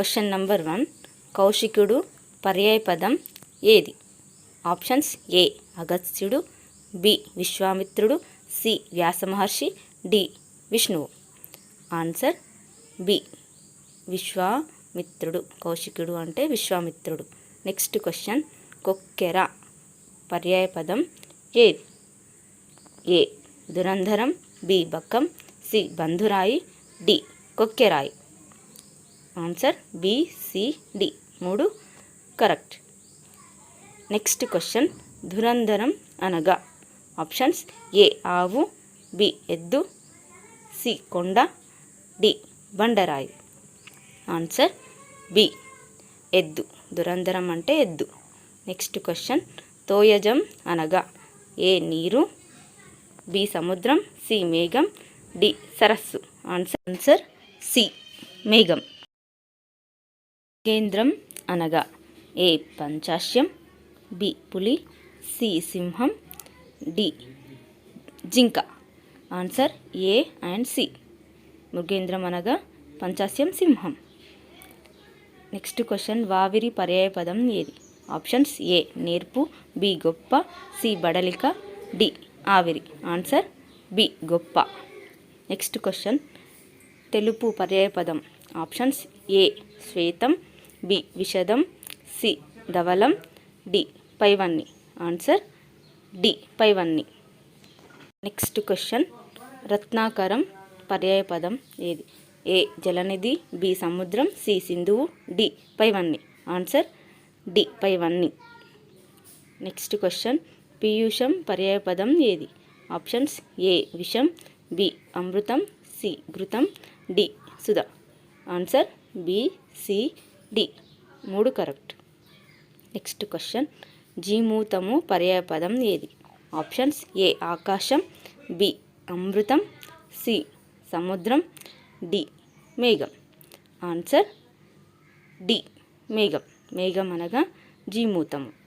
Question number one. కౌశికుడు పర్యాయపదం ఏది? Options A. అగస్త్యుడు బి. విశ్వామిత్రుడు సి. వ్యాసమహర్షి డి. విష్ణువు. Answer B. విశ్వామిత్రుడు. కౌశికుడు అంటే విశ్వామిత్రుడు. Next question. కొక్కెర పర్యాయపదం ఏది? ఏ. దురంధరం బి. బక్కం సి. బంధురాయి D. కొక్కెరాయి. Answer B C D D. మూడు కరెక్ట్. నెక్స్ట్ క్వశ్చన్ ధురంధరం అనగా ఆప్షన్స్ ఏ ఆవు బి ఎద్దు సి కొండ డి బండరాయి. ఆన్సర్ బి ఎద్దు. దురంధరం అంటే ఎద్దు. నెక్స్ట్ క్వశ్చన్ తోయజం అనగా ఏ నీరు బి సముద్రం సి మేఘం డి సరస్సు. ఆన్సర్ ఆన్సర్ సి మేఘం. కేంద్రం అనగా ఏ పంచాశ్యం బి పులి సి సింహం డి జింక. Answer A and C. మృగేంద్రం అనగా పంచాస్యం సింహం. నెక్స్ట్ క్వశ్చన్ వావిరి పర్యాయపదం ఏది? ఆప్షన్స్ ఏ నేర్పు బి గొప్ప సి బడలిక డి ఆవిరి. ఆన్సర్ బి గొప్ప. నెక్స్ట్ క్వశ్చన్ తెలుపు పర్యాయపదం ఆప్షన్స్ ఏ శ్వేతం బి విషదం సి ధవలం డి పైవన్ని. ఆన్సర్ డి పైవన్ని. నెక్స్ట్ క్వశ్చన్ రత్నాకరం పర్యాయపదం ఏది? ఏ జలనిధి బి సముద్రం సి సింధువు డి పైవన్ని. ఆన్సర్ డి పైవన్ని. నెక్స్ట్ క్వశ్చన్ పీయూషం పర్యాయపదం ఏది? ఆప్షన్స్ ఏ విషం బి అమృతం సి ఘృతం డి సుధ. Answer B C D. మూడు కరెక్ట్. Next question. జీమూతము పర్యాయపదం ఏది? Options A. ఆకాశం బి. అమృతం సి. సముద్రం డి. మేఘం. Answer D. మేఘం. మేఘం అనగా జీమూతము.